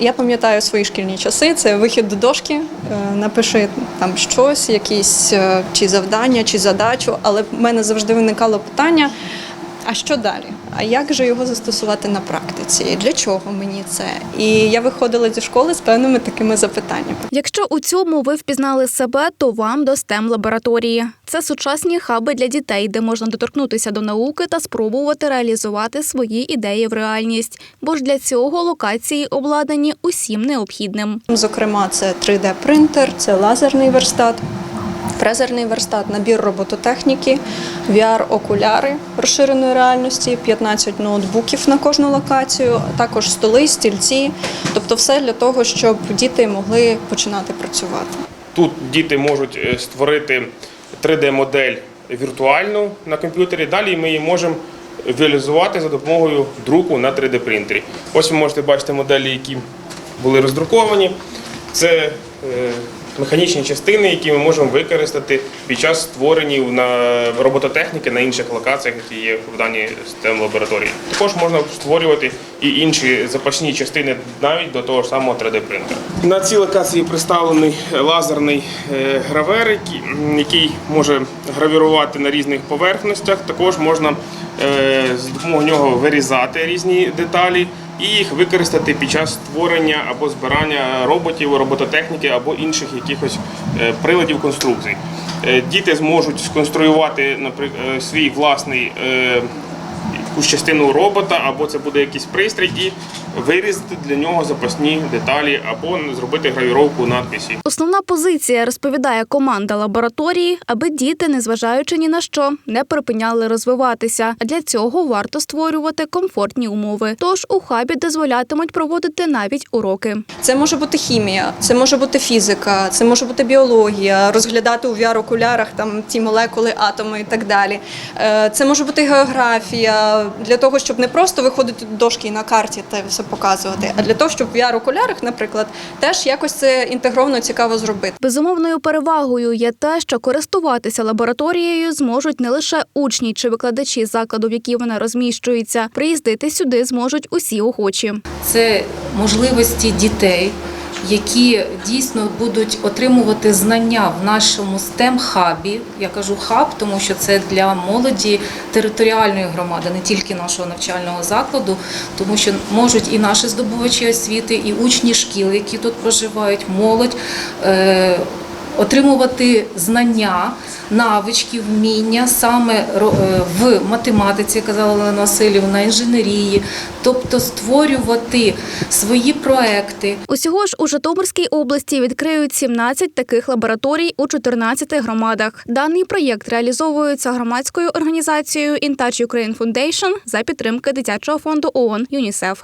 Я пам'ятаю свої шкільні часи. Це вихід до дошки, е, напиши там щось, якісь е, чи завдання, чи задачу. Але в мене завжди виникало питання: а що далі? А як же його застосувати на практиці? Для чого мені це? І я виходила зі школи з певними такими запитаннями. Якщо у цьому ви впізнали себе, то вам до stem лабораторії. Це сучасні хаби для дітей, де можна доторкнутися до науки та спробувати реалізувати свої ідеї в реальність. Бо ж для цього локації обладнані усім необхідним. Зокрема, це 3D-принтер, це лазерний верстат, фрезерний верстат, набір робототехніки, VR-окуляри розширеної реальності, 15 ноутбуків на кожну локацію, також столи, стільці. Тобто все для того, щоб діти могли починати працювати. Тут діти можуть е, створити 3D-модель віртуальну на комп'ютері. Далі ми її можемо візуалізувати за допомогою друку на 3D-принтері. Ось ви можете бачити моделі, які були роздруковані. Це е, механічні частини, які ми можемо використати під час створення на робототехніки на інших локаціях, які є в даній STEM лабораторії. Також можна створювати і інші запасні частини навіть до того ж самого 3D-принтера. На цій локації представлений лазерний е, гравер, який- може гравірувати на різних поверхностях. Також можна е, з допомогою нього вирізати різні деталі і їх використати під час створення або збирання роботів, робототехніки або інших якихось е, приладів конструкцій. Е, Діти зможуть сконструювати наприклад, свій власний е, якусь частину робота, або це буде якийсь пристрій, і вирізати для нього запасні деталі, або зробити гравіровку надписі. Основна позиція розповідає команда лабораторії, аби діти, незважаючи ні на що, не припиняли розвиватися. А для цього варто створювати комфортні умови. Тож у хабі дозволятимуть проводити навіть уроки. Це може бути хімія, це може бути фізика, це може бути біологія, розглядати у VR-окулярах там ті молекули, атоми і так далі. Е, Це може бути географія для того, щоб не просто виходити до дошки і на карті та все показувати, а для того, щоб в VR-окулярах, наприклад, теж якось це інтегровано цікаво зробити. Безумовною перевагою є те, що користуватися лабораторією зможуть не лише учні чи викладачі закладу, в якій вона розміщується. Приїздити сюди зможуть усі охочі. це можливості дітей, які дійсно будуть отримувати знання в нашому stem хабі Я кажу хаб, тому що це для молоді територіальної громади, не тільки нашого навчального закладу, тому що можуть і наші здобувачі освіти, і учні шкіл, які тут проживають, молодь. Отримувати знання, навички, вміння саме е, в математиці, казала Олена Васильівна, інженерії, тобто створювати свої проекти, Усього ж у Житомирській області відкриють 17 таких лабораторій у 14 громадах. Даний проєкт реалізовується громадською організацією InTouch Ukraine Foundation за підтримки дитячого фонду ООН ЮНІСЕФ.